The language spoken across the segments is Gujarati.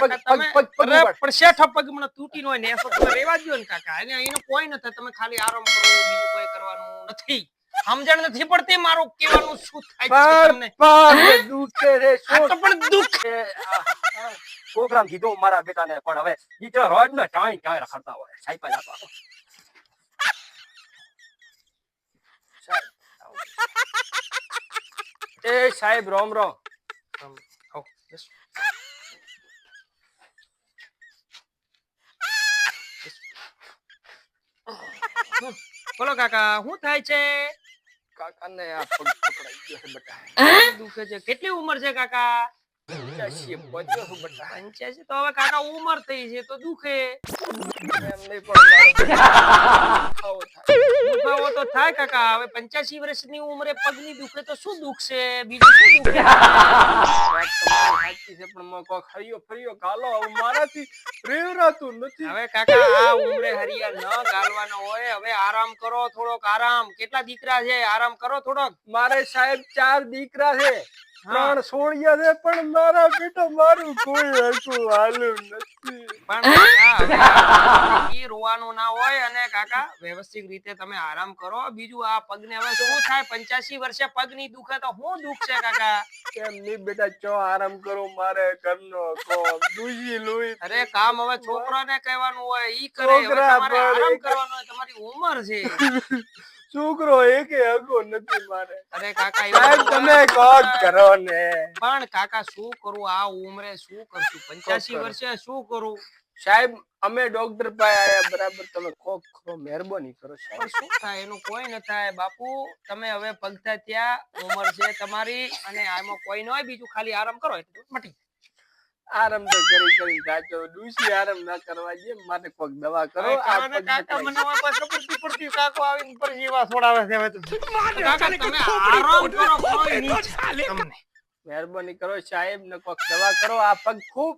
પણ શેઠો પગ મને તૂટી હોય ને તમે રેવા દ્યો ને કાકા. એને એનું કોઈ નથી તમે ખાલી આરામ કરો બીજું કોઈ કરવાનું નથી. સમજણ નથી પડતી મારું કહેવાનું શું થાય છે તમને? પગ પગ દુખે રે શું પણ દુઃખ છે? આ, આ, છોકરાને કીધું મારા બેટાને પણ હવે રોજ ને ટાઈમ ચાય રખડતા હોય સાહેબ, એ સાહેબ રોમ રોમ. આવો, બેસો. બોલો કાકા શું થાય છે? કાકાને આ પગ પકડાઈ ગયો છે બેટા. દુખે છે? કેટલી ઉંમર છે કાકા? પંચ્યાસી પહોંચ્યો છું. બેટા પંચ્યાસી તો હવે કાકા ઉંમર થઈ છે તો દુખે. એમ પણ મારો આવો થાય. દુખાવો તો થાય કાકા હવે પંચ્યાસી વર્ષની ઉંમરે પગની દુખે તો શું દુખશે બીજું શું દુખે છે પણ મેં કોક હરિયો ફરિયો ગાલો મારાથી રેવરાતું નથી. હવે કાકા આ ઉમરે હરિયા ન ગાલવાનો હોય. હવે આરામ કરો થોડોક આરામ. કેટલા દીકરા છે? આરામ કરો થોડોક. મારે સાહેબ ચાર દીકરા છે. હા. ત્રણ સોળિયા છે પણ મારા બેટા મારું કોઈ હરખું હાલું નથી. પણ કાકા રોવાનું ના હોય અને કાકા વ્યવસ્થિત રીતે તમે આરામ કરો. બીજું આ પગને હવે શું થાય? પંચ્યાસી વર્ષે પગની દુખે તો શું દુખશે કાકા? કેમ નહીં બેટા ચો આરામ કરો? મારે ઘરનો કોમ દુજી લુઈ અરે કામ હવે છોકરાને કહેવાનું હોય ઈ કરે. તમારે આરામ કરવાનો હોય તમારી ઉંમર છે. છોકરો એકે હગો નથી મારે. અરે કાકા સાહેબ તમે. કોક કરો ને. પણ કાકા શું કરું? આ ઉંમરે શું કરશું? પંચ્યાસી વર્ષે શું કરું? સાહેબ અમે ડોક્ટર પાસે આયા બરાબર? તમે કોક કરો મહેરબાની કરો સાહેબ. શું થાય? એનું કોઈ ન થાય. બાપુ તમે હવે પગતા ત્યાં ઉંમર છે તમારી અને આમાં કોઈ ન હોય બીજું ખાલી આરામ કરો એટલે મટી આરામ તો કરી કરી સાચો ડૂસી આરામ ના કરવા જે માટે કોક દવા કરો કાકા મને વાપસ પડતી પડતી કાકો આવીને પરજીવા છોડાવે છે હવે તો. કાકા તમે આરામ કરો કોઈ નહીં ચાલે તમને. મહેરબાની કરો સાહેબ ને કોક દવા કરો આ પગ ખૂબ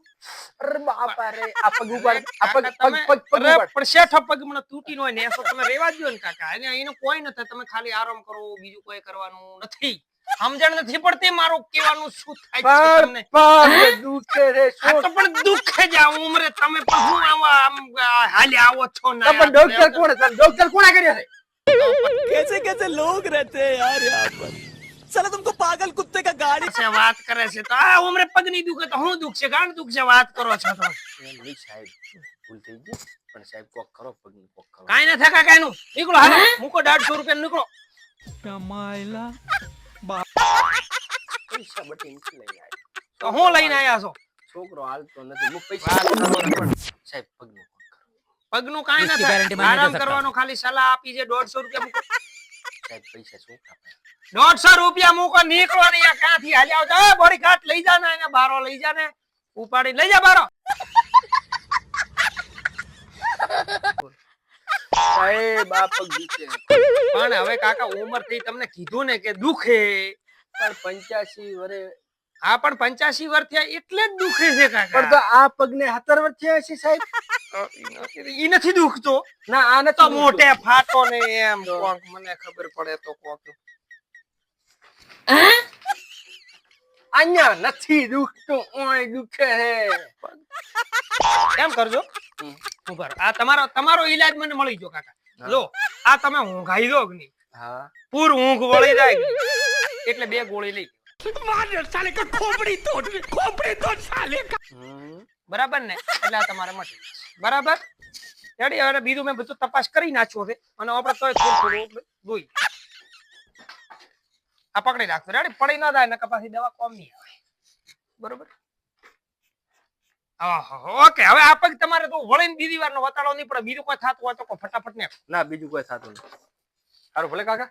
અરે બાપા રે આ પગ ઉપર આ પગ પગ પગ પગ પણ શેઠ પગ મને તૂટી નો હોય ને એસો તમે રેવા દ્યો ને કાકા. એને એનું કોઈ નથી તમે ખાલી આરામ કરો બીજું કોઈ કરવાનું નથી. સમજણ નથી પડતી મારું કહેવાનું શું થાય છે પગ તમને પગ દુખે રે આ શું તો પણ દુઃખ જ આ ઉંમરે તમે પણ હું આવા આમ આ હાલ્યા આવો છો ને પણ ડોક્ટર કોણ છે ડોક્ટર કોણે કર્યા છે कैसे कैसे लोग रहते हैं यार यहाँ पर साला तुमको पागल कुत्ते का गाड़ी છે વાત કરે છે તો આ ઉંમરે પગની દુખે તો હું દુખશે ગાંઠ દુખશે વાત કરો છો તો એમ નહીં સાહેબ ભૂલ થઈ ગઈ પણ સાહેબ કોક કરો પગનું કોક કરો કાઈ ના થાય કાકા એનું નીકળો હાલો મૂકો 150 રૂપિયા નીકળો લઈ જા ને એને બારો લઈ જા ને. ઉપાડી લઈ જા બારો. સાહેબ આ પગ પણ હવે કાકા ઉંમર થઈ તમને કીધું ને કે દુખે. પણ પંચ્યાસી વરે હા પણ પંચ્યાસી વર્ષ થયા એટલે જ દુખે છે પણ તો આ પગને સત્તર વર્ષ થયા છે સાહેબ. ઈ નથી દુખતો. ના આને તો મોટે ફાટો ને એમ કોક મને ખબર પડે તો કોક. અહીંયા નથી દુખતો ઓય દુખે હે. કેમ કરજો? ઉભર આ તમારો તમારો ઈલાજ મને મળી ગયો કાકા. લો આ તમે ઊંઘાઈ દો કે નહીં? હા? પૂર ઊંઘ વળી જાય. એટલે બે ગોળી લઈ. હમ. બરાબર ને? એટલે આ તમારે મટી બરાબર? રેડી? હવે બીજું મેં બધું તપાસ કરી નાખ્યો છે અને આપણે તોય થોડું થોડું દોઈ આ પકડી રાખજો. રેડી? પડી ના જાય ને કપાસી દવા કોમ નહીં આવે. બરોબર? આહા, ઓકે હવે આ પગ તમારે તો વળીને બીજી વાર નો વતાડો નહીં પડે. બીજું કોઈ થતું હોય તો ફટાફટ ને ના બીજું કોઈ થતું નથી સારું ભલે કાકા.